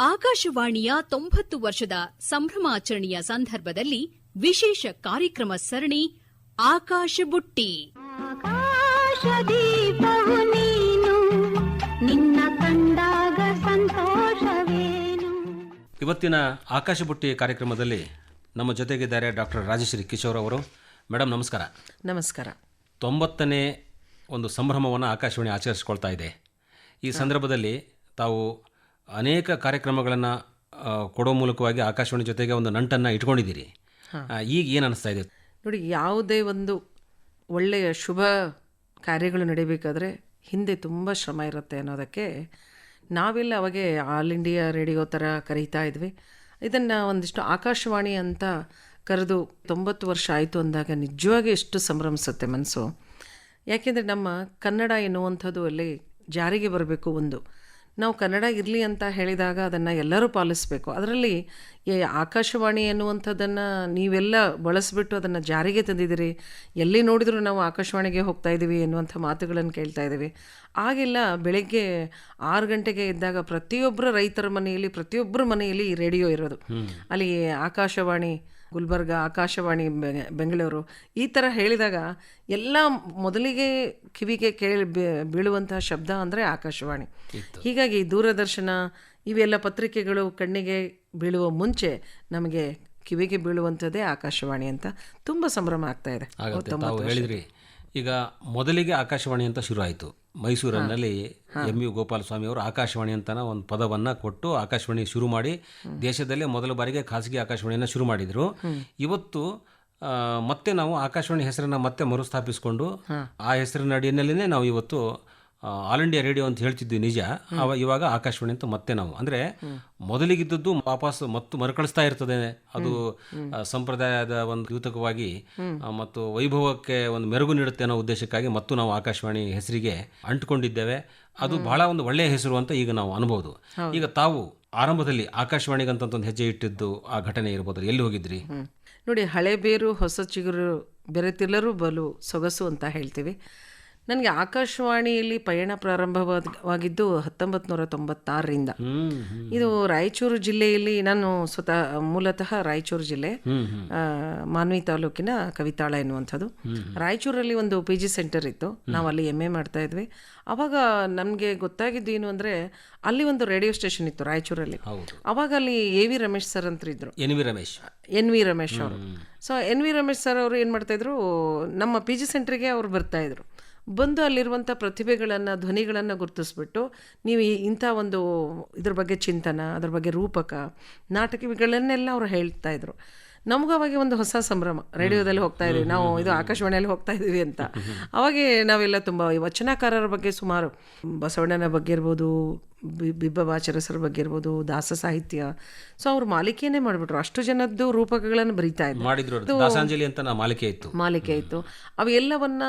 ಆಕಾಶವಾಣಿಯ ತೊಂಬತ್ತು ವರ್ಷದ ಸಂಭ್ರಮಾಚರಣೆಯ ಸಂದರ್ಭದಲ್ಲಿ ವಿಶೇಷ ಕಾರ್ಯಕ್ರಮ ಸರಣಿ ಆಕಾಶ ಬುಟ್ಟಿ. ಆಕಾಶದೀಪವು ನೀನು ನಿನ್ನ ಕಂಡಾಗ ಸಂತೋಷವೇನು? ಇವತ್ತಿನ ಆಕಾಶ ಬುಟ್ಟಿ ಕಾರ್ಯಕ್ರಮದಲ್ಲಿ ನಮ್ಮ ಜೊತೆಗಿದ್ದಾರೆ ಡಾಕ್ಟರ್ ರಾಜಶ್ರೀ ಕಿಶೋರ್ ಅವರು. ಮೇಡಮ್ ನಮಸ್ಕಾರ. ನಮಸ್ಕಾರ. ತೊಂಬತ್ತನೇ ಒಂದು ಸಂಭ್ರಮವನ್ನು ಆಕಾಶವಾಣಿ ಆಚರಿಸ್ಕೊಳ್ತಾ ಇದೆ. ಈ ಸಂದರ್ಭದಲ್ಲಿ ತಾವು ಅನೇಕ ಕಾರ್ಯಕ್ರಮಗಳನ್ನು ಕೊಡೋ ಮೂಲಕವಾಗಿ ಆಕಾಶವಾಣಿ ಜೊತೆಗೆ ಒಂದು ನಂಟನ್ನು ಇಟ್ಕೊಂಡಿದ್ದೀರಿ. ಈಗ ಏನು ಅನಿಸ್ತಾ ಇದೆ? ನೋಡಿ ಯಾವುದೇ ಒಂದು ಒಳ್ಳೆಯ ಶುಭ ಕಾರ್ಯಗಳು ನಡೀಬೇಕಾದ್ರೆ ಹಿಂದೆ ತುಂಬ ಶ್ರಮ ಇರುತ್ತೆ ಅನ್ನೋದಕ್ಕೆ ನಾವೆಲ್ಲ ಅವಾಗೆ ಆಲ್ ಇಂಡಿಯಾ ರೇಡಿಯೋ ಥರ ಕರೀತಾ ಇದ್ವಿ. ಇದನ್ನು ಒಂದಿಷ್ಟು ಆಕಾಶವಾಣಿ ಅಂತ ಕರೆದು ತೊಂಬತ್ತು ವರ್ಷ ಆಯಿತು ಅಂದಾಗ ನಿಜವಾಗಿ ಎಷ್ಟು ಸಂಭ್ರಮಿಸುತ್ತೆ ಮನಸ್ಸು. ಯಾಕೆಂದರೆ ನಮ್ಮ ಕನ್ನಡ ಎನ್ನುವಂಥದ್ದು ಅಲ್ಲಿ ಜಾರಿಗೆ ಬರಬೇಕು ಒಂದು. ನಾವು ಕನ್ನಡ ಇರಲಿ ಅಂತ ಹೇಳಿದಾಗ ಅದನ್ನು ಎಲ್ಲರೂ ಪಾಲಿಸಬೇಕು. ಅದರಲ್ಲಿ ಆಕಾಶವಾಣಿ ಎನ್ನುವಂಥದ್ದನ್ನು ನೀವೆಲ್ಲ ಬಳಸಿಬಿಟ್ಟು ಅದನ್ನು ಜಾರಿಗೆ ತಂದಿದ್ದೀರಿ. ಎಲ್ಲಿ ನೋಡಿದರೂ ನಾವು ಆಕಾಶವಾಣಿಗೆ ಹೋಗ್ತಾ ಇದ್ದೀವಿ ಎನ್ನುವಂಥ ಮಾತುಗಳನ್ನು ಕೇಳ್ತಾ ಇದ್ದೀವಿ. ಆಗೆಲ್ಲ ಬೆಳಗ್ಗೆ ಆರು ಗಂಟೆಗೆ ಇದ್ದಾಗ ಪ್ರತಿಯೊಬ್ಬರ ರೈತರ ಮನೆಯಲ್ಲಿ ಪ್ರತಿಯೊಬ್ಬರ ಮನೆಯಲ್ಲಿ ಈ ರೇಡಿಯೋ ಇರೋದು. ಅಲ್ಲಿ ಆಕಾಶವಾಣಿ ಗುಲ್ಬರ್ಗ ಆಕಾಶವಾಣಿ ಬೆಂಗಳೂರು ಈ ಥರ ಹೇಳಿದಾಗ ಎಲ್ಲ ಮೊದಲಿಗೆ ಕಿವಿಗೆ ಕೇಳಿ ಬೀಳುವಂತಹ ಶಬ್ದ ಅಂದರೆ ಆಕಾಶವಾಣಿ. ಹೀಗಾಗಿ ದೂರದರ್ಶನ ಇವೆಲ್ಲ ಪತ್ರಿಕೆಗಳು ಕಣ್ಣಿಗೆ ಬೀಳುವ ಮುಂಚೆ ನಮಗೆ ಕಿವಿಗೆ ಬೀಳುವಂಥದ್ದೇ ಆಕಾಶವಾಣಿ ಅಂತ ತುಂಬ ಸಂಭ್ರಮ ಆಗ್ತಾ ಇದೆ. ಈಗ ಮೊದಲಿಗೆ ಆಕಾಶವಾಣಿ ಅಂತ ಶುರು ಆಯಿತು. ಮೈಸೂರಿನಲ್ಲಿ ಎಂ ಯು ಗೋಪಾಲಸ್ವಾಮಿ ಅವರು ಆಕಾಶವಾಣಿ ಅಂತ ಒಂದು ಪದವನ್ನು ಕೊಟ್ಟು ಆಕಾಶವಾಣಿ ಶುರು ಮಾಡಿ ದೇಶದಲ್ಲೇ ಮೊದಲ ಬಾರಿಗೆ ಖಾಸಗಿ ಆಕಾಶವಾಣಿಯನ್ನು ಶುರು ಮಾಡಿದರು. ಇವತ್ತು ಮತ್ತೆ ನಾವು ಆಕಾಶವಾಣಿ ಹೆಸರನ್ನು ಮತ್ತೆ ಮರುಸ್ಥಾಪಿಸಿಕೊಂಡು ಆ ಹೆಸರಿನ ಅಡಿಯಲ್ಲೇ ನಾವು ಇವತ್ತು ಆಲ್ ಇಂಡಿಯಾ ರೇಡಿಯೋ ಅಂತ ಹೇಳ್ತಿದ್ವಿ ನಿಜ. ಅವ ಇವಾಗ ಆಕಾಶವಾಣಿ ಅಂತ ಮತ್ತೆ ನಾವು. ಅಂದರೆ ಮೊದಲಿಗಿದ್ದದ್ದು ವಾಪಸ್ ಮತ್ತು ಮರುಕಳಿಸ್ತಾ ಇರ್ತದೆ. ಅದು ಸಂಪ್ರದಾಯದ ಒಂದು ದ್ಯೂತಕವಾಗಿ ಮತ್ತು ವೈಭವಕ್ಕೆ ಒಂದು ಮೆರುಗು ನೀಡುತ್ತೆ ಅನ್ನೋ ಉದ್ದೇಶಕ್ಕಾಗಿ ಮತ್ತು ನಾವು ಆಕಾಶವಾಣಿ ಹೆಸರಿಗೆ ಅಂಟ್ಕೊಂಡಿದ್ದೇವೆ. ಅದು ಬಹಳ ಒಂದು ಒಳ್ಳೆಯ ಹೆಸರು ಅಂತ ಈಗ ನಾವು ಅನ್ಬೋದು. ಈಗ ತಾವು ಆರಂಭದಲ್ಲಿ ಆಕಾಶವಾಣಿಗಂತ ಒಂದು ಹೆಜ್ಜೆ ಇಟ್ಟಿದ್ದು ಆ ಘಟನೆ ಇರ್ಬೋದು ಎಲ್ಲಿ ಹೋಗಿದ್ರಿ? ನೋಡಿ ಹಳೆ ಬೇರು ಹೊಸ ಚಿಗುರು ಬೆರೆತಿಲ್ಲರೂ ಬಲು ಸೊಗಸು ಅಂತ ಹೇಳ್ತೀವಿ. ನನಗೆ ಆಕಾಶವಾಣಿಯಲ್ಲಿ ಪಯಣ ಪ್ರಾರಂಭವಾಗಿದ್ದು ಹತ್ತೊಂಬತ್ತು ನೂರ ತೊಂಬತ್ತಾರರಿಂದ ಇದು ರಾಯಚೂರು ಜಿಲ್ಲೆಯಲ್ಲಿ ನಾನು ಸ್ವತಃ ಮೂಲತಃ ರಾಯಚೂರು ಜಿಲ್ಲೆ ಮಾನ್ವಿ ತಾಲೂಕಿನ ಕವಿತಾಳ ಎನ್ನುವಂಥದ್ದು. ರಾಯಚೂರಲ್ಲಿ ಒಂದು ಪಿ ಜಿ ಸೆಂಟರ್ ಇತ್ತು. ನಾವು ಅಲ್ಲಿ ಎಂ ಎ ಮಾಡ್ತಾ ಇದ್ವಿ. ಅವಾಗ ನಮಗೆ ಗೊತ್ತಾಗಿದ್ದು ಏನು ಅಂದರೆ ಅಲ್ಲಿ ಒಂದು ರೇಡಿಯೋ ಸ್ಟೇಷನ್ ಇತ್ತು ರಾಯಚೂರಲ್ಲಿ. ಅವಾಗ ಅಲ್ಲಿ ಎ ವಿ ರಮೇಶ್ ಸರ್ ಅಂತ ಇದ್ರು. N V Ramesh. N V Ramesh ಅವರು. So N V Ramesh sir ಅವರು ಏನು ಮಾಡ್ತಾಯಿದ್ರು ನಮ್ಮ ಪಿ ಜಿ ಸೆಂಟ್ರಿಗೆ ಅವ್ರು ಬರ್ತಾಯಿದ್ರು ಬಂದು ಅಲ್ಲಿರುವಂಥ ಪ್ರತಿಭೆಗಳನ್ನು, ಧ್ವನಿಗಳನ್ನು ಗುರುತಿಸ್ಬಿಟ್ಟು ನೀವು ಇಂಥ ಒಂದು ಇದ್ರ ಬಗ್ಗೆ ಚಿಂತನ, ಅದ್ರ ಬಗ್ಗೆ ರೂಪಕ ನಾಟಕಗಳನ್ನೆಲ್ಲ ಅವರು ಹೇಳ್ತಾ ಇದ್ರು. ನಮಗೂ ಅವಾಗ ಒಂದು ಹೊಸ ಸಂಭ್ರಮ. ರೇಡಿಯೋದಲ್ಲಿ ಹೋಗ್ತಾ ಇದ್ದೀವಿ ನಾವು ಇದು ಆಕಾಶವಾಣಿಯಲ್ಲಿ ಹೋಗ್ತಾ ಇದ್ದೀವಿ ಅಂತ. ಅವಾಗೆ ನಾವೆಲ್ಲ ತುಂಬ ವಚನಕಾರರ ಬಗ್ಗೆ ಸುಮಾರು ಬಸವಣ್ಣನ ಬಗ್ಗೆ ಇರ್ಬೋದು ಬಿ- ಬಿಬ್ಬವಾಚರಸರ ಬಗ್ಗೆ ಇರ್ಬೋದು ದಾಸ ಸಾಹಿತ್ಯ. ಸೊ ಅವ್ರು ಮಾಲಿಕೆಯೇ ಮಾಡಿಬಿಟ್ರು. ಅಷ್ಟು ಜನದ್ದು ರೂಪಕಗಳನ್ನು ಬರೀತಾ ಇದ್ರು. ಮಾಡಿದ್ರು ದಾಸಾಂಜಲಿ ಅಂತ ಮಾಲಿಕೆ ಇತ್ತು. ಮಾಲಿಕೆ ಇತ್ತು. ಅವೆಲ್ಲವನ್ನ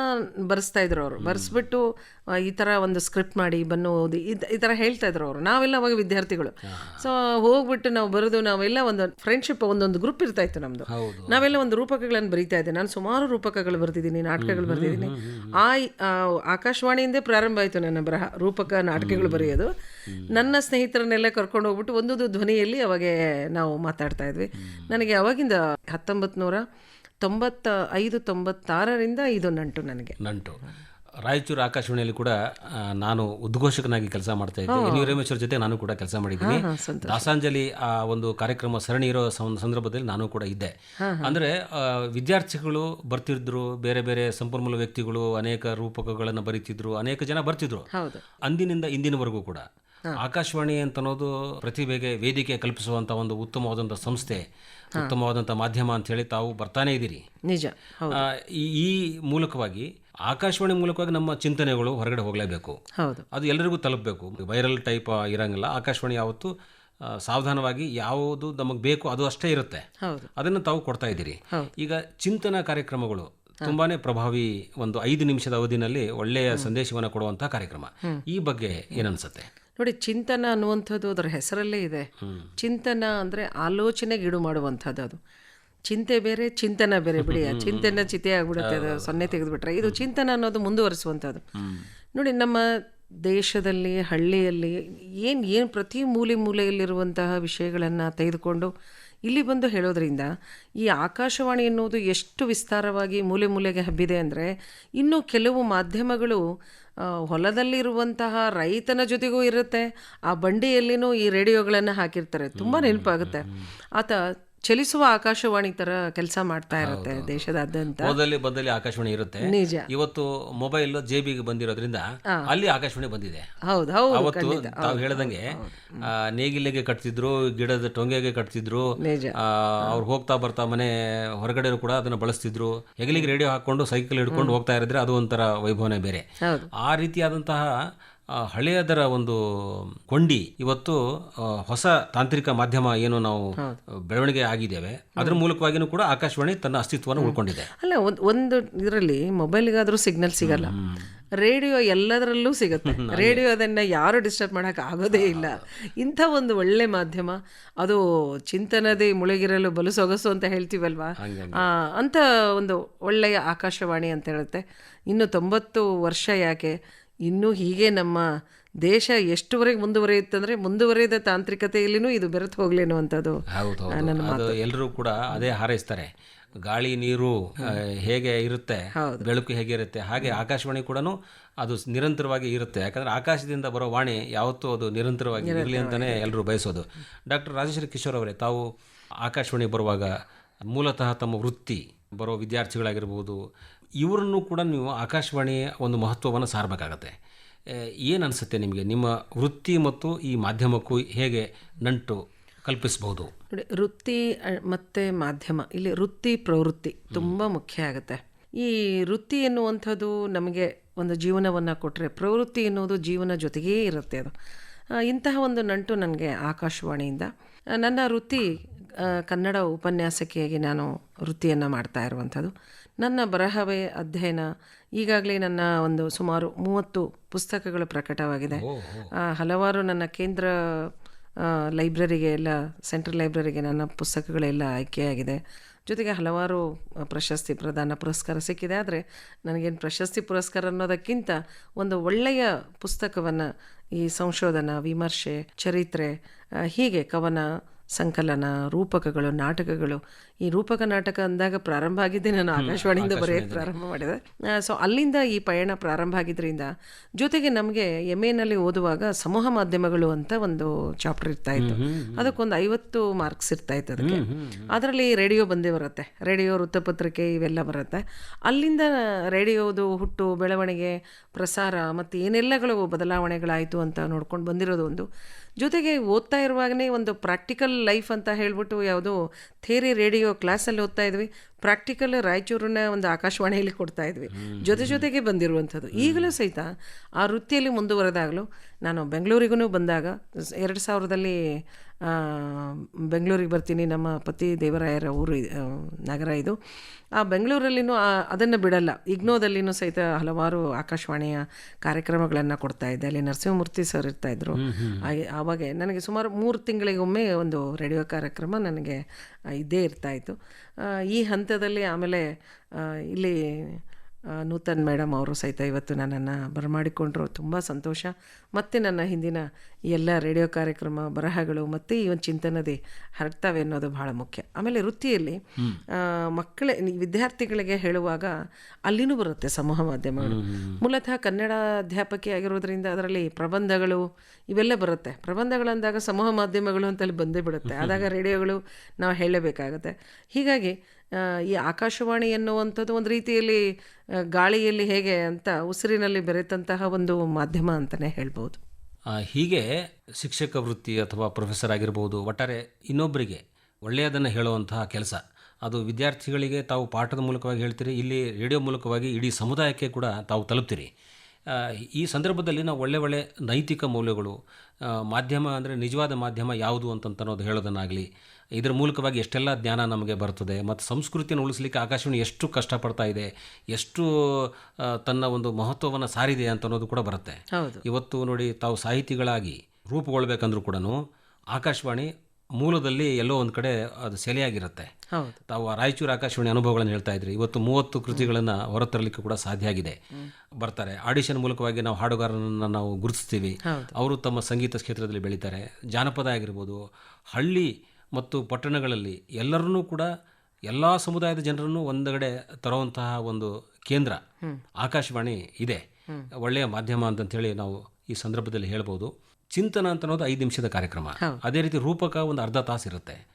ಬರೆಸ್ತಾ ಇದ್ರು ಅವರು. ಬರೆಸ್ಬಿಟ್ಟು ಈ ತರ ಒಂದು ಸ್ಕ್ರಿಪ್ಟ್ ಮಾಡಿ ಬನ್ನು ಓದಿ ಈ- ತರ ಥರ ಹೇಳ್ತಾ ಇದ್ರು ಅವರು. ನಾವೆಲ್ಲ ಅವಾಗ ವಿದ್ಯಾರ್ಥಿಗಳು. ಸೊ ಹೋಗ್ಬಿಟ್ಟು ನಾವು ಬರೆದು ನಾವೆಲ್ಲ ಒಂದು ಫ್ರೆಂಡ್ಶಿಪ್ ಒಂದೊಂದು ಗ್ರೂಪ್ ಇರ್ತಾ ಇತ್ತು ನಮ್ಮದು ನಾವೆಲ್ಲ ಒಂದು ರೂಪಕಗಳನ್ನು ಬರೀತಾ ಇದ್ದೆ. ನಾನು ಸುಮಾರು ರೂಪಕಗಳು ಬರ್ತಿದ್ದೀನಿ ನಾಟಕಗಳು ಬರ್ತಿದ್ದೀನಿ. ಆ ಆ ಆಕಾಶವಾಣಿಯಿಂದೇ ಪ್ರಾರಂಭ ಆಯ್ತು ನನ್ನ ಬರಹ. ರೂಪಕ ನಾಟಕಗಳು ಬರೆಯೋದು. ನನ್ನ ಸ್ನೇಹಿತರನ್ನೆಲ್ಲ ಕರ್ಕೊಂಡು ಹೋಗ್ಬಿಟ್ಟು ಒಂದೊಂದು ಧ್ವನಿಯಲ್ಲಿ ಅವಾಗೆ ನಾವು ಮಾತಾಡ್ತಾ ಇದ್ವಿ. ನನಗೆ ಅವಾಗಿಂದ ಹತ್ತೊಂಬತ್ತು ನೂರ ತೊಂಬತ್ತ ಐದು ತೊಂಬತ್ತಾರರಿಂದ ಇದು ನಂಟು ನನಗೆ. ನಂಟು. ರಾಯಚೂರು ಆಕಾಶವಾಣಿಯಲ್ಲಿ ಕೂಡ ನಾನು ಉದ್ಘೋಷಕನಾಗಿ ಕೆಲಸ ಮಾಡ್ತಾ ಇದ್ದೆ. ರಮೇಶ್ವರ್ ಜೊತೆ ನಾನು ಕೂಡ ಕೆಲಸ ಮಾಡಿದ್ದೀನಿ. ದಾಸಾಂಜಲಿ ಆ ಒಂದು ಕಾರ್ಯಕ್ರಮ ಸರಣಿ ಇರೋ ಸಂದರ್ಭದಲ್ಲಿ ನಾನು ಕೂಡ ಇದ್ದೆ. ಅಂದ್ರೆ ವಿದ್ಯಾರ್ಥಿಗಳು ಬರ್ತಿದ್ರು ಬೇರೆ ಬೇರೆ ಸಂಪನ್ಮೂಲ ವ್ಯಕ್ತಿಗಳು ಅನೇಕ ರೂಪಕಗಳನ್ನು ಬರೀತಿದ್ರು ಅನೇಕ ಜನ ಬರ್ತಿದ್ರು. ಅಂದಿನಿಂದ ಇಂದಿನವರೆಗೂ ಕೂಡ. ಆಕಾಶವಾಣಿ ಅಂತ ಅನ್ನೋದು ಪ್ರತಿಭೆಗೆ ವೇದಿಕೆ ಕಲ್ಪಿಸುವಂತ ಒಂದು ಉತ್ತಮವಾದಂಥ ಸಂಸ್ಥೆ ಉತ್ತಮವಾದಂಥ ಮಾಧ್ಯಮ ಅಂತ ಹೇಳಿ ತಾವು ಬರ್ತಾನೆ ಇದ್ದೀರಿ. ನಿಜ ಈ ಈ ಮೂಲಕವಾಗಿ ಆಕಾಶವಾಣಿ ಮೂಲಕವಾಗಿ ನಮ್ಮ ಚಿಂತನೆಗಳು ಹೊರಗಡೆ ಹೋಗಲೇಬೇಕು. ಅದು ಎಲ್ಲರಿಗೂ ತಲುಪಬೇಕು. ವೈರಲ್ ಟೈಪ್ ಇರಂಗಿಲ್ಲ ಆಕಾಶವಾಣಿ ಯಾವತ್ತು ಸಾವಧಾನವಾಗಿ ಯಾವುದು ನಮಗೆ ಬೇಕು ಅದು ಅಷ್ಟೇ ಇರುತ್ತೆ. ಅದನ್ನು ತಾವು ಕೊಡ್ತಾ ಇದ್ದೀರಿ. ಈಗ ಚಿಂತನಾ ಕಾರ್ಯಕ್ರಮಗಳು ತುಂಬಾನೇ ಪ್ರಭಾವಿ ಒಂದು ಐದು ನಿಮಿಷದ ಅವಧಿನಲ್ಲಿ ಒಳ್ಳೆಯ ಸಂದೇಶವನ್ನು ಕೊಡುವಂತಹ ಕಾರ್ಯಕ್ರಮ. ಈ ಬಗ್ಗೆ ಏನನ್ಸುತ್ತೆ ನೋಡಿ ಚಿಂತನ ಅನ್ನುವಂಥದ್ದು ಅದರ ಹೆಸರಲ್ಲೇ ಇದೆ. ಚಿಂತನ ಅಂದರೆ ಆಲೋಚನೆಗೀಡು ಮಾಡುವಂಥದ್ದು ಅದು. ಚಿಂತೆ ಬೇರೆ ಚಿಂತನ ಬೇರೆ. ಬಿಡಿ ಆ ಚಿಂತನ ಚಿತೆ ಆಗ್ಬಿಡುತ್ತೆ ಅದು ಸೊನ್ನೆ ತೆಗೆದುಬಿಟ್ರೆ. ಇದು ಚಿಂತನ ಅನ್ನೋದು ಮುಂದುವರಿಸುವಂಥದ್ದು. ನೋಡಿ ನಮ್ಮ ದೇಶದಲ್ಲಿ, ಹಳ್ಳಿಯಲ್ಲಿ ಏನು ಏನು ಪ್ರತಿ ಮೂಲೆ ಮೂಲೆಯಲ್ಲಿರುವಂತಹ ವಿಷಯಗಳನ್ನು ತೆಗೆದುಕೊಂಡು ಇಲ್ಲಿ ಬಂದು ಹೇಳೋದ್ರಿಂದ ಈ ಆಕಾಶವಾಣಿ ಎನ್ನುವುದು ಎಷ್ಟು ವಿಸ್ತಾರವಾಗಿ ಮೂಲೆ ಮೂಲೆಗೆ ಹಬ್ಬಿದೆ ಅಂದರೆ ಇನ್ನು ಕೆಲವು ಮಾಧ್ಯಮಗಳು ಹೊಲದಲ್ಲಿರುವಂತಹ ರೈತನ ಜೊತೆಗೂ ಇರುತ್ತೆ, ಆ ಬಂಡಿಯಲ್ಲಿನೂ ಈ ರೇಡಿಯೋಗಳನ್ನು ಹಾಕಿರ್ತಾರೆ. ತುಂಬ ನೆನಪಾಗುತ್ತೆ. ಆತ ಚಲಿಸುವ ಆಕಾಶವಾಣಿ ತರ ಕೆಲಸ ಮಾಡ್ತಾ ಇರುತ್ತೆ ದೇಶದಾದ್ಯಂತ. ಹೋದಲ್ಲಿ ಬದಲಿ ಆಕಾಶವಾಣಿ ಇರುತ್ತೆ. ನಿಜ. ಇವತ್ತು ಮೊಬೈಲ್ ಜೇಬಿಗೆ ಬಂದಿರೋದ್ರಿಂದ ಅಲ್ಲಿ ಆಕಾಶವಾಣಿ ಬಂದಿದೆ. ಹೌದು ಹೌದು ಅವತ್ತು ತಾವು ಹೇಳ್ದಂಗೆ ನೇಗಿಲೆಗೆ ನೇಗಿಲಿಗೆ ಕಟ್ತಿದ್ರು ಗಿಡದ ಟೊಂಗೆಗೆ ಕಟ್ತಿದ್ರು ಅವ್ರು ಹೋಗ್ತಾ ಬರ್ತಾ ಮನೆ ಹೊರಗಡೆ ಕೂಡ ಅದನ್ನ ಬಳಸ್ತಿದ್ರು. ಹೆಗಲಿಗೆ ರೇಡಿಯೋ ಹಾಕೊಂಡು ಸೈಕಲ್ ಹಿಡ್ಕೊಂಡು ಹೋಗ್ತಾ ಇರಿದ್ರೆ ಅದು ಒಂಥರ ವೈಭವನೇ ಬೇರೆ. ಆ ರೀತಿಯಾದಂತಹ ಆ, ಹಳೆಯದರ ಒಂದು ಕೊಂಡಿ ಇವತ್ತು ಹೊಸ ತಾಂತ್ರಿಕ ಮಾಧ್ಯಮ ಏನು ನಾವು ಬೆಳವಣಿಗೆ ಆಗಿದ್ದೇವೆ ಅದರ ಮೂಲಕವಾಗಿನೂ ಕೂಡ ಆಕಾಶವಾಣಿ ತನ್ನ ಅಸ್ತಿತ್ವವನ್ನು ಉಳ್ಕೊಂಡಿದೆ. ಅಲ್ಲ ಒಂದು ಇದರಲ್ಲಿ ಮೊಬೈಲ್ಗಾದರೂ ಸಿಗ್ನಲ್ ಸಿಗಲ್ಲ. ರೇಡಿಯೋ ಎಲ್ಲದರಲ್ಲೂ ಸಿಗುತ್ತೆ. ರೇಡಿಯೋದನ್ನ ಯಾರು ಡಿಸ್ಟರ್ಬ್ ಮಾಡೋಕೆ ಆಗೋದೇ ಇಲ್ಲ. ಇಂಥ ಒಂದು ಒಳ್ಳೆ ಮಾಧ್ಯಮ ಅದು ಚಿಂತನದಿ ಮುಳುಗಿರಲು ಬಲು ಸೊಗಸು ಅಂತ ಹೇಳ್ತೀವಲ್ವಾ? ಅಂತ ಅಂಥ ಒಂದು ಒಳ್ಳೆಯ ಆಕಾಶವಾಣಿ ಅಂತ ಹೇಳುತ್ತೆ. ಇನ್ನು ತೊಂಬತ್ತು ವರ್ಷ ಯಾಕೆ ಇನ್ನೂ ಹೀಗೆ ನಮ್ಮ ದೇಶ ಎಷ್ಟುವರೆಗೆ ಮುಂದುವರಿಯುತ್ತಂದ್ರೆ ಮುಂದುವರೆಯದ ತಾಂತ್ರಿಕತೆಯಲ್ಲಿನೂ ಇದು ಬೆರೆತು ಹೋಗ್ಲೇನು ಅನ್ನುವಂಥದ್ದು ಹೌದು ಎಲ್ಲರೂ ಕೂಡ ಅದೇ ಹಾರೈಸ್ತಾರೆ. ಗಾಳಿ ನೀರು ಹೇಗೆ ಇರುತ್ತೆ ಬೆಳಕು ಹೇಗೆ ಇರುತ್ತೆ ಹಾಗೆ ಆಕಾಶವಾಣಿ ಕೂಡ ಅದು ನಿರಂತರವಾಗಿ ಇರುತ್ತೆ. ಯಾಕಂದ್ರೆ ಆಕಾಶದಿಂದ ಬರೋ ವಾಣಿ ಯಾವತ್ತೂ ಅದು ನಿರಂತರವಾಗಿ ಇರಲಿ ಅಂತಾನೆ ಎಲ್ಲರೂ ಬಯಸೋದು. ಡಾಕ್ಟರ್ ರಾಜೇಶ್ವರಿ ಕಿಶೋರ್ ಅವರೇ ತಾವು ಆಕಾಶವಾಣಿ ಬರುವಾಗ ಮೂಲತಃ ತಮ್ಮ ವೃತ್ತಿ ಬರೋ ವಿದ್ಯಾರ್ಥಿಗಳಾಗಿರ್ಬೋದು ಇವರನ್ನು ಕೂಡ ನೀವು ಆಕಾಶವಾಣಿಯ ಒಂದು ಮಹತ್ವವನ್ನು ಸಾರಬೇಕಾಗತ್ತೆ. ಏನು ಅನಿಸುತ್ತೆ ನಿಮಗೆ? ನಿಮ್ಮ ವೃತ್ತಿ ಮತ್ತು ಈ ಮಾಧ್ಯಮಕ್ಕೂ ಹೇಗೆ ನಂಟು ಕಲ್ಪಿಸಬಹುದು? ನೋಡಿ ವೃತ್ತಿ ಮತ್ತು ಮಾಧ್ಯಮ ಇಲ್ಲಿ ವೃತ್ತಿ ಪ್ರವೃತ್ತಿ ತುಂಬ ಮುಖ್ಯ ಆಗುತ್ತೆ. ಈ ವೃತ್ತಿ ಎನ್ನುವಂಥದ್ದು ನಮಗೆ ಒಂದು ಜೀವನವನ್ನು ಕೊಟ್ಟರೆ ಪ್ರವೃತ್ತಿ ಎನ್ನುವುದು ಜೀವನ ಜೊತೆಗೇ ಇರುತ್ತೆ ಅದು. ಇಂತಹ ಒಂದು ನಂಟು ನನಗೆ ಆಕಾಶವಾಣಿಯಿಂದ. ನನ್ನ ವೃತ್ತಿ ಕನ್ನಡ ಉಪನ್ಯಾಸಕಿಯಾಗಿ ನಾನು ವೃತ್ತಿಯನ್ನು ಮಾಡ್ತಾ ಇರುವಂಥದ್ದು. ನನ್ನ ಬರಹವೇ ಅಧ್ಯಯನ ಈಗಾಗಲೇ ನನ್ನ ಒಂದು ಸುಮಾರು ಮೂವತ್ತು ಪುಸ್ತಕಗಳು ಪ್ರಕಟವಾಗಿದೆ. ಹಲವಾರು ನನ್ನ ಕೇಂದ್ರ ಲೈಬ್ರರಿಗೆ ಎಲ್ಲ ಸೆಂಟ್ರಲ್ ಲೈಬ್ರರಿಗೆ ನನ್ನ ಪುಸ್ತಕಗಳೆಲ್ಲ ಆಯ್ಕೆಯಾಗಿದೆ. ಜೊತೆಗೆ ಹಲವಾರು ಪ್ರಶಸ್ತಿ ಪ್ರದಾನ ಪುರಸ್ಕಾರ ಸಿಕ್ಕಿದೆ. ಆದರೆ ನನಗೇನು ಪ್ರಶಸ್ತಿ ಪುರಸ್ಕಾರ ಅನ್ನೋದಕ್ಕಿಂತ ಒಂದು ಒಳ್ಳೆಯ ಪುಸ್ತಕವನ್ನು ಈ ಸಂಶೋಧನಾ ವಿಮರ್ಶೆ ಚರಿತ್ರೆ ಹೀಗೆ ಕವನ ಸಂಕಲನ ರೂಪಕಗಳು ನಾಟಕಗಳು ಈ ರೂಪಕ ನಾಟಕ ಅಂದಾಗ ಪ್ರಾರಂಭ ಆಗಿದ್ದೆ ನಾನು ಆಕಾಶವಾಣಿಯಿಂದ ಬರೆಯೋಕ್ಕೆ ಪ್ರಾರಂಭ ಮಾಡಿದೆ. ಸೊ ಅಲ್ಲಿಂದ ಈ ಪಯಣ ಪ್ರಾರಂಭ ಆಗಿದ್ದರಿಂದ ಜೊತೆಗೆ ನಮಗೆ ಎಂ ಎನಲ್ಲಿ ಓದುವಾಗ ಸಮೂಹ ಮಾಧ್ಯಮಗಳು ಅಂತ ಒಂದು ಚಾಪ್ಟರ್ ಇರ್ತಾ ಇತ್ತು. ಅದಕ್ಕೊಂದು ಐವತ್ತು ಮಾರ್ಕ್ಸ್ ಇರ್ತಾ ಇತ್ತು ಅದಕ್ಕೆ. ಅದರಲ್ಲಿ ರೇಡಿಯೋ ಬಂದೇ ಬರುತ್ತೆ. ರೇಡಿಯೋ ವೃತ್ತಪತ್ರಿಕೆ ಇವೆಲ್ಲ ಬರುತ್ತೆ. ಅಲ್ಲಿಂದ ರೇಡಿಯೋದು ಹುಟ್ಟು ಬೆಳವಣಿಗೆ ಪ್ರಸಾರ ಮತ್ತು ಏನೆಲ್ಲಗಳು ಬದಲಾವಣೆಗಳಾಯಿತು ಅಂತ ನೋಡ್ಕೊಂಡು ಬಂದಿರೋದು ಒಂದು. ಜೊತೆಗೆ ಓದ್ತಾ ಇರುವಾಗನೇ ಒಂದು ಪ್ರಾಕ್ಟಿಕಲ್ ಲೈಫ್ ಅಂತ ಹೇಳ್ಬಿಟ್ಟು ಯಾವುದೋ ಥೇರಿ ರೇಡಿಯೋ ಕ್ಲಾಸಲ್ಲಿ ಓದ್ತಾ ಇದ್ವಿ. ಪ್ರಾಕ್ಟಿಕಲ್ ರಾಯಚೂರನ್ನ ಒಂದು ಆಕಾಶವಾಣಿಯಲ್ಲಿ ಕೊಡ್ತಾ ಇದ್ವಿ. ಜೊತೆ ಜೊತೆಗೆ ಬಂದಿರುವಂಥದ್ದು. ಈಗಲೂ ಸಹಿತ ಆ ವೃತ್ತಿಯಲ್ಲಿ ಮುಂದುವರೆದಾಗಲೂ ನಾನು ಬೆಂಗಳೂರಿಗೂ ಬಂದಾಗ ಎರಡು ಸಾವಿರದಲ್ಲಿ ಬೆಂಗಳೂರಿಗೆ ಬರ್ತೀನಿ ನಮ್ಮ ಪತಿ ದೇವರಾಯರ ಊರು ನಗರ ಇದು. ಆ ಬೆಂಗಳೂರಲ್ಲಿನೂ ಅದನ್ನು ಬಿಡಲ್ಲ. ಇಗ್ನೋದಲ್ಲಿನೂ ಸಹಿತ ಹಲವಾರು ಆಕಾಶವಾಣಿಯ ಕಾರ್ಯಕ್ರಮಗಳನ್ನು ಕೊಡ್ತಾ ಇದ್ದೆ. ಅಲ್ಲಿ ನರಸಿಂಹಮೂರ್ತಿ ಸರ್ ಇರ್ತಾಯಿದ್ರು. ಆವಾಗ ನನಗೆ ಸುಮಾರು ಮೂರು ತಿಂಗಳಿಗೊಮ್ಮೆ ಒಂದು ರೇಡಿಯೋ ಕಾರ್ಯಕ್ರಮ ನನಗೆ ಇದ್ದೇ ಇರ್ತಾಯಿತ್ತು. ಈ ಹಂತದಲ್ಲಿ ಆಮೇಲೆ ಇಲ್ಲಿ ನೂತನ್ ಮೇಡಮ್ ಅವರು ಸಹಿತ ಇವತ್ತು ನನ್ನನ್ನು ಬರಮಾಡಿಕೊಂಡ್ರು. ತುಂಬ ಸಂತೋಷ. ಮತ್ತು ನನ್ನ ಹಿಂದಿನ ಎಲ್ಲ ರೇಡಿಯೋ ಕಾರ್ಯಕ್ರಮ ಬರಹಗಳು ಮತ್ತು ಈ ಒಂದು ಚಿಂತನದೇ ಹರಡ್ತವೆ ಅನ್ನೋದು ಬಹಳ ಮುಖ್ಯ. ಆಮೇಲೆ ವೃತ್ತಿಯಲ್ಲಿ ಮಕ್ಕಳೇ ವಿದ್ಯಾರ್ಥಿಗಳಿಗೆ ಹೇಳುವಾಗ ಅಲ್ಲಿನೂ ಬರುತ್ತೆ ಸಮೂಹ ಮಾಧ್ಯಮಗಳು. ಮೂಲತಃ ಕನ್ನಡ ಅಧ್ಯಾಪಕಿ ಆಗಿರೋದ್ರಿಂದ ಅದರಲ್ಲಿ ಪ್ರಬಂಧಗಳು ಇವೆಲ್ಲ ಬರುತ್ತೆ. ಪ್ರಬಂಧಗಳಂದಾಗ ಸಮೂಹ ಮಾಧ್ಯಮಗಳು ಅಂತಲ್ಲಿ ಬಂದೇ ಬಿಡುತ್ತೆ. ಆದಾಗ ರೇಡಿಯೋಗಳು ನಾವು ಹೇಳಲೇಬೇಕಾಗುತ್ತೆ ಹೀಗಾಗಿ ಈ ಆಕಾಶವಾಣಿ ಎನ್ನುವಂಥದ್ದು ಒಂದು ರೀತಿಯಲ್ಲಿ ಗಾಳಿಯಲ್ಲಿ ಹೇಗೆ ಅಂತ ಉಸಿರಿನಲ್ಲಿ ಬೆರೆತಂತಹ ಒಂದು ಮಾಧ್ಯಮ ಅಂತಲೇ ಹೇಳ್ಬೋದು. ಹೀಗೆ ಶಿಕ್ಷಕ ವೃತ್ತಿ ಅಥವಾ ಪ್ರೊಫೆಸರ್ ಆಗಿರ್ಬೋದು, ಒಟ್ಟಾರೆ ಇನ್ನೊಬ್ಬರಿಗೆ ಒಳ್ಳೆಯದನ್ನು ಹೇಳುವಂತಹ ಕೆಲಸ. ಅದು ವಿದ್ಯಾರ್ಥಿಗಳಿಗೆ ತಾವು ಪಾಠದ ಮೂಲಕವಾಗಿ ಹೇಳ್ತೀರಿ, ಇಲ್ಲಿ ರೇಡಿಯೋ ಮೂಲಕವಾಗಿ ಇಡೀ ಸಮುದಾಯಕ್ಕೆ ಕೂಡ ತಾವು ತಲುಪ್ತೀರಿ. ಈ ಸಂದರ್ಭದಲ್ಲಿ ನಾವು ಒಳ್ಳೆ ಒಳ್ಳೆ ನೈತಿಕ ಮೌಲ್ಯಗಳು ಮಾಧ್ಯಮ ಅಂದರೆ ನಿಜವಾದ ಮಾಧ್ಯಮ ಯಾವುದು ಅಂತಂತ ಅನ್ನೋದು ಹೇಳೋದನ್ನಾಗಲಿ ಇದರ ಮೂಲಕವಾಗಿ ಎಷ್ಟೆಲ್ಲ ಜ್ಞಾನ ನಮಗೆ ಬರ್ತದೆ ಮತ್ತು ಸಂಸ್ಕೃತಿಯನ್ನು ಉಳಿಸ್ಲಿಕ್ಕೆ ಆಕಾಶವಾಣಿ ಎಷ್ಟು ಕಷ್ಟಪಡ್ತಾ ಇದೆ ಎಷ್ಟು ತನ್ನ ಒಂದು ಮಹತ್ವವನ್ನು ಸಾರಿದೆ ಅಂತ ಅನ್ನೋದು ಕೂಡ ಬರುತ್ತೆ. ಇವತ್ತು ನೋಡಿ ತಾವು ಸಾಹಿತಿಗಳಾಗಿ ರೂಪುಗೊಳ್ಬೇಕಂದ್ರೂ ಕೂಡ ಆಕಾಶವಾಣಿ ಮೂಲದಲ್ಲಿ ಎಲ್ಲೋ ಒಂದು ಕಡೆ ಅದು ಸೆಲೆಯಾಗಿರುತ್ತೆ. ತಾವು ರಾಯಚೂರು ಆಕಾಶವಾಣಿ ಅನುಭವಗಳನ್ನು ಹೇಳ್ತಾ ಇದ್ರಿ. ಇವತ್ತು ಮೂವತ್ತು ಕೃತಿಗಳನ್ನು ಹೊರತರಲಿಕ್ಕೆ ಕೂಡ ಸಾಧ್ಯ ಆಗಿದೆ. ಬರ್ತಾರೆ. ಆಡಿಷನ್ ಮೂಲಕವಾಗಿ ನಾವು ಹಾಡುಗಾರರನ್ನು ನಾವು ಗುರುತಿಸ್ತೀವಿ. ಅವರು ತಮ್ಮ ಸಂಗೀತ ಕ್ಷೇತ್ರದಲ್ಲಿ ಬೆಳೀತಾರೆ. ಜಾನಪದ ಆಗಿರ್ಬೋದು ಹಳ್ಳಿ ಮತ್ತು ಪಟ್ಟಣಗಳಲ್ಲಿ ಎಲ್ಲರನ್ನೂ ಕೂಡ ಎಲ್ಲ ಸಮುದಾಯದ ಜನರನ್ನು ಒಂದೆಡೆ ತರುವಂತಹ ಒಂದು ಕೇಂದ್ರ ಆಕಾಶವಾಣಿ ಇದೆ. ಒಳ್ಳೆಯ ಮಾಧ್ಯಮ ಅಂತಂತೇಳಿ ನಾವು ಈ ಸಂದರ್ಭದಲ್ಲಿ ಹೇಳ್ಬೋದು. ಚಿಂತನ ಅಂತ ಅನ್ನೋದು ಐದು ನಿಮಿಷದ ಕಾರ್ಯಕ್ರಮ. ಅದೇ ರೀತಿ ರೂಪಕ ಒಂದು ಅರ್ಧ ತಾಸು ಇರುತ್ತೆ.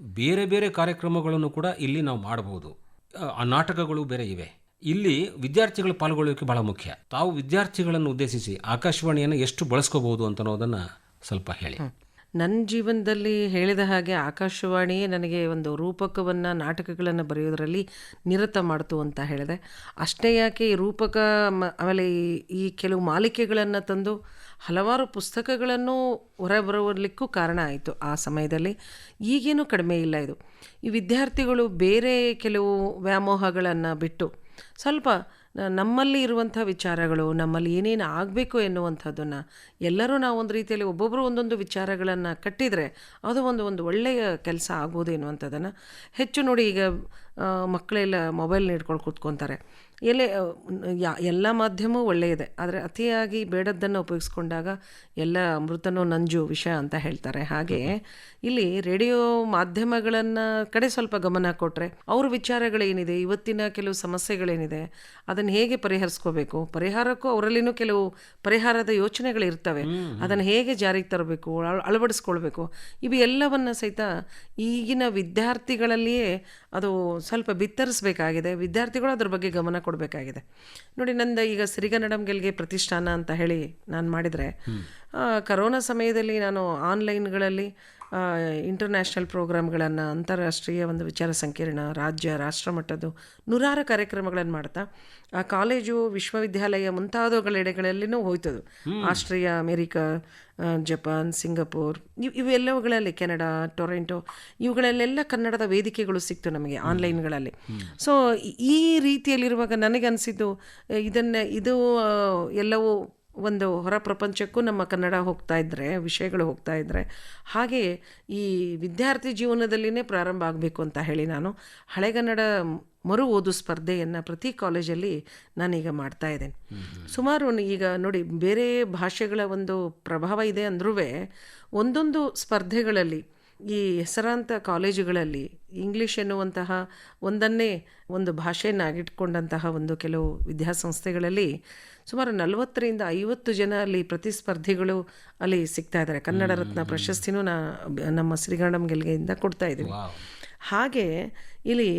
ಬೇರೆ ಬೇರೆ ಕಾರ್ಯಕ್ರಮಗಳನ್ನು ಕೂಡ ಇಲ್ಲಿ ನಾವು ಮಾಡಬಹುದು ಆ- ಆ ನಾಟಕಗಳು ಬೇರೆ ಇವೆ. ಇಲ್ಲಿ ವಿದ್ಯಾರ್ಥಿಗಳು ಪಾಲ್ಗೊಳ್ಳೋಕೆ ಬಹಳ ಮುಖ್ಯ. ತಾವು ವಿದ್ಯಾರ್ಥಿಗಳನ್ನು ಉದ್ದೇಶಿಸಿ ಆಕಾಶವಾಣಿಯನ್ನು ಎಷ್ಟು ಬಳಸ್ಕೋಬಹುದು ಅಂತ ಅನ್ನೋದನ್ನು ಸ್ವಲ್ಪ ಹೇಳಿ. ನನ್ನ ಜೀವನದಲ್ಲಿ ಹೇಳಿದ ಹಾಗೆ ಆಕಾಶವಾಣಿಯೇ ನನಗೆ ಒಂದು ರೂಪಕವನ್ನು, ನಾಟಕಗಳನ್ನು ಬರೆಯೋದರಲ್ಲಿ ನಿರತ ಮಾಡಿತು ಅಂತ ಹೇಳಿದೆ. ಅಷ್ಟೇ ಯಾಕೆ ಈ ರೂಪಕ ಆಮೇಲೆ ಈ- ಕೆಲವು ಮಾಲಿಕೆಗಳನ್ನು ತಂದು ಹಲವಾರು ಪುಸ್ತಕಗಳನ್ನು ಹೊರಬರಲಿಕ್ಕೂ ಕಾರಣ ಆಯಿತು ಆ ಸಮಯದಲ್ಲಿ. ಈಗೇನು ಕಡಿಮೆ ಇಲ್ಲ ಇದು. ಈ ವಿದ್ಯಾರ್ಥಿಗಳು ಬೇರೆ ಕೆಲವು ವ್ಯಾಮೋಹಗಳನ್ನು ಬಿಟ್ಟು ಸ್ವಲ್ಪ ನಮ್ಮಲ್ಲಿ ಇರುವಂಥ ವಿಚಾರಗಳು, ನಮ್ಮಲ್ಲಿ ಏನೇನು ಆಗಬೇಕು ಎನ್ನುವಂಥದ್ದನ್ನು ಎಲ್ಲರೂ ನಾವು ಒಂದು ರೀತಿಯಲ್ಲಿ ಒಬ್ಬೊಬ್ಬರು ಒಂದೊಂದು ವಿಚಾರಗಳನ್ನು ಕಟ್ಟಿದರೆ ಅದು ಒಂದು ಒಂದು ಒಳ್ಳೆಯ ಕೆಲಸ ಆಗ್ಬೋದು ಎನ್ನುವಂಥದ್ದನ್ನು ಹೆಚ್ಚು ನೋಡಿ ಈಗ ಮಕ್ಕಳೆಲ್ಲ ಮೊಬೈಲ್ ಹಿಡ್ಕೊಂಡು ಕೂತ್ಕೊತಾರೆ. ಎಲೆ ಯಾ ಎಲ್ಲ ಮಾಧ್ಯಮವೂ ಒಳ್ಳೆಯದೆ. ಆದರೆ ಅತಿಯಾಗಿ ಬೇಡದ್ದನ್ನು ಉಪಯೋಗಿಸ್ಕೊಂಡಾಗ ಎಲ್ಲ ಮೃತನೋ ನಂಜು ವಿಷ ಅಂತ ಹೇಳ್ತಾರೆ. ಹಾಗೆ ಇಲ್ಲಿ ರೇಡಿಯೋ ಮಾಧ್ಯಮಗಳನ್ನು ಕಡೆ ಸ್ವಲ್ಪ ಗಮನ ಕೊಟ್ಟರೆ ಅವ್ರ ವಿಚಾರಗಳೇನಿದೆ ಇವತ್ತಿನ ಕೆಲವು ಸಮಸ್ಯೆಗಳೇನಿದೆ ಅದನ್ನು ಹೇಗೆ ಪರಿಹರಿಸ್ಕೋಬೇಕು? ಪರಿಹಾರಕ್ಕೂ ಅವರಲ್ಲಿನೂ ಕೆಲವು ಪರಿಹಾರದ ಯೋಚನೆಗಳಿರ್ತವೆ. ಅದನ್ನು ಹೇಗೆ ಜಾರಿಗೆ ತರಬೇಕು ಅಳ- ಅಳವಡಿಸ್ಕೊಳ್ಬೇಕು? ಇವು ಎಲ್ಲವನ್ನು ಸಹಿತ ಈಗಿನ ವಿದ್ಯಾರ್ಥಿಗಳಲ್ಲಿಯೇ ಅದು ಸ್ವಲ್ಪ ಬಿತ್ತರಿಸಬೇಕಾಗಿದೆ. ವಿದ್ಯಾರ್ಥಿಗಳು ಅದ್ರ ಬಗ್ಗೆ ಗಮನ ಕೊಡಬೇಕಾಗಿದೆ. ನೋಡಿ ನಂದು ಈಗ ಸಿರಿಗನ್ನಡಂ ಗೆಲ್ಗೆ ಪ್ರತಿಷ್ಠಾನ ಅಂತ ಹೇಳಿ ನಾನು ಮಾಡಿದರೆ ಕರೋನಾ ಸಮಯದಲ್ಲಿ ನಾನು ಆನ್ಲೈನ್ಗಳಲ್ಲಿ ಇಂಟರ್ನ್ಯಾಷನಲ್ ಪ್ರೋಗ್ರಾಮ್ಗಳನ್ನು ಅಂತಾರಾಷ್ಟ್ರೀಯ ಒಂದು ವಿಚಾರ ಸಂಕಿರಣ ರಾಜ್ಯ ರಾಷ್ಟ್ರ ಮಟ್ಟದ್ದು ನೂರಾರು ಕಾರ್ಯಕ್ರಮಗಳನ್ನು ಮಾಡ್ತಾ ಆ ಕಾಲೇಜು ವಿಶ್ವವಿದ್ಯಾಲಯ ಮುಂತಾದವುಗಳೆಡೆಗಳಲ್ಲಿನೂ ಹೋಯ್ತದು. ಆಸ್ಟ್ರಿಯಾ ಅಮೇರಿಕಾ ಜಪಾನ್ ಸಿಂಗಾಪುರ್ ಇವು ಇವೆಲ್ಲವುಗಳಲ್ಲಿ ಕೆನಡಾ ಟೊರೆಂಟೊ ಇವುಗಳಲ್ಲೆಲ್ಲ ಕನ್ನಡದ ವೇದಿಕೆಗಳು ಸಿಕ್ತು ನಮಗೆ ಆನ್ಲೈನ್ಗಳಲ್ಲಿ. ಸೊ ಈ ರೀತಿಯಲ್ಲಿರುವಾಗ ನನಗನ್ಸಿದ್ದು ಇದನ್ನು ಇದು ಎಲ್ಲವೂ ಒಂದು ಹೊರ ಪ್ರಪಂಚಕ್ಕೂ ನಮ್ಮ ಕನ್ನಡ ಹೋಗ್ತಾ ಇದ್ದರೆ ವಿಷಯಗಳು ಹೋಗ್ತಾ ಇದ್ದರೆ ಹಾಗೆಯೇ ಈ ವಿದ್ಯಾರ್ಥಿ ಜೀವನದಲ್ಲಿನೇ ಪ್ರಾರಂಭ ಆಗಬೇಕು ಅಂತ ಹೇಳಿ ನಾನು ಹಳೆಗನ್ನಡ ಮರು ಓದು ಸ್ಪರ್ಧೆಯನ್ನು ಪ್ರತಿ ಕಾಲೇಜಲ್ಲಿ ನಾನೀಗ ಮಾಡ್ತಾ ಇದ್ದೇನೆ. ಸುಮಾರು ಈಗ ನೋಡಿ ಬೇರೆ ಭಾಷೆಗಳ ಒಂದು ಪ್ರಭಾವ ಇದೆ ಅಂದ್ರೂ ಒಂದೊಂದು ಸ್ಪರ್ಧೆಗಳಲ್ಲಿ ಈ ಹೆಸರಾಂತ ಕಾಲೇಜುಗಳಲ್ಲಿ ಇಂಗ್ಲೀಷ್ ಎನ್ನುವಂತಹ ಒಂದನ್ನೇ ಒಂದು ಭಾಷೆಯನ್ನಾಗಿಟ್ಕೊಂಡಂತಹ ಒಂದು ಕೆಲವು ವಿದ್ಯಾಸಂಸ್ಥೆಗಳಲ್ಲಿ ಸುಮಾರು ನಲವತ್ತರಿಂದ ಐವತ್ತು ಜನ ಅಲ್ಲಿ ಪ್ರತಿಸ್ಪರ್ಧಿಗಳು ಅಲ್ಲಿ ಸಿಗ್ತಾ ಇದ್ದಾರೆ. ಕನ್ನಡ ರತ್ನ ಪ್ರಶಸ್ತಿನೂ ನಾ ನಮ್ಮ ಶ್ರೀಗಂಡಮ್ ಗೆಲ್ಗೆಯಿಂದ ಕೊಡ್ತಾ ಇದ್ದೀವಿ. ಹಾಗೆ ಇಲ್ಲಿ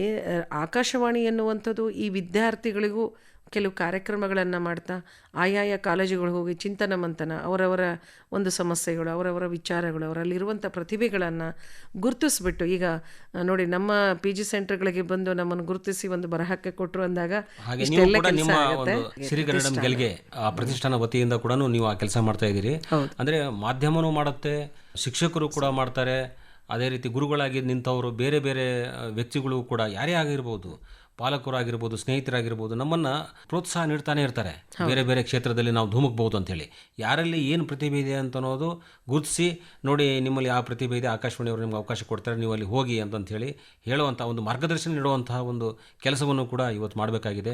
ಆಕಾಶವಾಣಿ ಎನ್ನುವಂಥದ್ದು ಈ ವಿದ್ಯಾರ್ಥಿಗಳಿಗೂ ಕೆಲವು ಕಾರ್ಯಕ್ರಮಗಳನ್ನು ಮಾಡ್ತಾ ಆಯಾಯ ಕಾಲೇಜುಗಳು ಹೋಗಿ ಚಿಂತನ ಮಂಥನ ಅವರವರ ಒಂದು ಸಮಸ್ಯೆಗಳು ಅವರವರ ವಿಚಾರಗಳು ಅವರಲ್ಲಿರುವಂಥ ಪ್ರತಿಭೆಗಳನ್ನು ಗುರುತಿಸ್ಬಿಟ್ಟು ಈಗ ನೋಡಿ ನಮ್ಮ ಪಿ ಜಿ ಸೆಂಟರ್ಗಳಿಗೆ ಬಂದು ನಮ್ಮನ್ನು ಗುರುತಿಸಿ ಒಂದು ಬರಹಕ್ಕೆ ಕೊಟ್ಟರು ಅಂದಾಗ ಗೆಲ್ಗೆ ಆ ಪ್ರತಿಷ್ಠಾನ ವತಿಯಿಂದ ಕೂಡ ನೀವು ಆ ಕೆಲಸ ಮಾಡ್ತಾ ಇದ್ದೀರಿ. ಅಂದ್ರೆ ಮಾಧ್ಯಮನೂ ಮಾಡುತ್ತೆ ಶಿಕ್ಷಕರು ಕೂಡ ಮಾಡ್ತಾರೆ. ಅದೇ ರೀತಿ ಗುರುಗಳಾಗಿ ನಿಂತವರು ಬೇರೆ ಬೇರೆ ವ್ಯಕ್ತಿಗಳು ಕೂಡ ಯಾರೇ ಆಗಿರ್ಬೋದು ಪಾಲಕರಾಗಿರ್ಬೋದು ಸ್ನೇಹಿತರಾಗಿರ್ಬೋದು ನಮ್ಮನ್ನು ಪ್ರೋತ್ಸಾಹ ನೀಡ್ತಾನೆ ಇರ್ತಾರೆ. ಬೇರೆ ಬೇರೆ ಕ್ಷೇತ್ರದಲ್ಲಿ ನಾವು ಧುಮುಕ್ಬಹುದು ಅಂತೇಳಿ ಯಾರಲ್ಲಿ ಏನು ಪ್ರತಿಭೆ ಇದೆ ಅಂತ ಅನ್ನೋದು ಗುರುತಿಸಿ ನೋಡಿ ನಿಮ್ಮಲ್ಲಿ ಯಾವ ಪ್ರತಿಭೆ ಇದೆ ಆಕಾಶವಾಣಿಯವರು ನಿಮ್ಗೆ ಅವಕಾಶ ಕೊಡ್ತಾರೆ ನೀವು ಅಲ್ಲಿ ಹೋಗಿ ಅಂತಂತ ಹೇಳಿ ಹೇಳುವಂಥ ಒಂದು ಮಾರ್ಗದರ್ಶನ ನೀಡುವಂತಹ ಒಂದು ಕೆಲಸವನ್ನು ಕೂಡ ಇವತ್ತು ಮಾಡಬೇಕಾಗಿದೆ.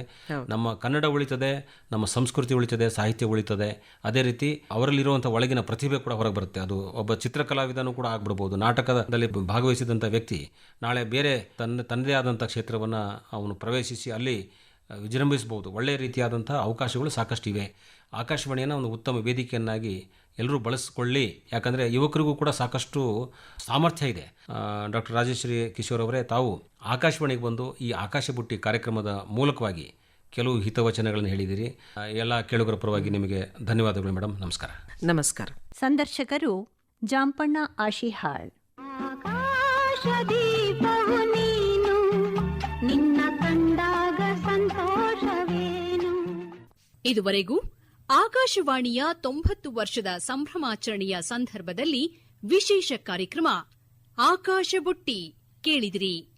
ನಮ್ಮ ಕನ್ನಡ ಉಳಿತದೆ ನಮ್ಮ ಸಂಸ್ಕೃತಿ ಉಳಿತದೆ ಸಾಹಿತ್ಯ ಉಳಿತದೆ. ಅದೇ ರೀತಿ ಅವರಲ್ಲಿರುವಂಥ ಒಳಗಿನ ಪ್ರತಿಭೆ ಕೂಡ ಹೊರಗೆ ಬರುತ್ತೆ. ಅದು ಒಬ್ಬ ಚಿತ್ರಕಲಾವಿದನೂ ಕೂಡ ಆಗ್ಬಿಡ್ಬೋದು. ನಾಟಕದಲ್ಲಿ ಭಾಗವಹಿಸಿದಂಥ ವ್ಯಕ್ತಿ ನಾಳೆ ಬೇರೆ ತನ್ನ ತನ್ನದೇ ಆದಂಥ ಕ್ಷೇತ್ರವನ್ನು ಅವನು ಪ್ರವೇಶಿಸಿ ಅಲ್ಲಿ ವಿಜೃಂಭಿಸಬಹುದು. ಒಳ್ಳೆಯ ರೀತಿಯಾದಂಥ ಅವಕಾಶಗಳು ಸಾಕಷ್ಟು ಇವೆ ಆಕಾಶವಾಣಿಯನ್ನು ಒಂದು ಉತ್ತಮ ವೇದಿಕೆಯನ್ನಾಗಿ ಎಲ್ಲರೂ ಬಳಸಿಕೊಳ್ಳಿ. ಯಾಕಂದರೆ ಯುವಕರಿಗೂ ಕೂಡ ಸಾಕಷ್ಟು ಸಾಮರ್ಥ್ಯ ಇದೆ. ಡಾಕ್ಟರ್ ರಾಜೇಶ್ವರಿ ಕಿಶೋರ್ ಅವರೇ ತಾವು ಆಕಾಶವಾಣಿಗೆ ಬಂದು ಈ ಆಕಾಶ ಬುಟ್ಟಿ ಕಾರ್ಯಕ್ರಮದ ಮೂಲಕವಾಗಿ ಕೆಲವು ಹಿತವಚನಗಳನ್ನು ಹೇಳಿದಿರಿ. ಎಲ್ಲ ಕೇಳುಗರ ಪರವಾಗಿ ನಿಮಗೆ ಧನ್ಯವಾದಗಳು ಮೇಡಮ್ ನಮಸ್ಕಾರ. ನಮಸ್ಕಾರ. ಸಂದರ್ಶಕರು ಜಾಂಪಣ್ಣ ಆಶಿಹಾಳ್. ಇದುವರೆಗೂ ಆಕಾಶವಾಣಿಯ ತೊಂಬತ್ತು ವರ್ಷದ ಸಂಭ್ರಮಾಚರಣೆಯ ಸಂದರ್ಭದಲ್ಲಿ ವಿಶೇಷ ಕಾರ್ಯಕ್ರಮ ಆಕಾಶ ಬುಟ್ಟಿ ಕೇಳಿದಿರಿ.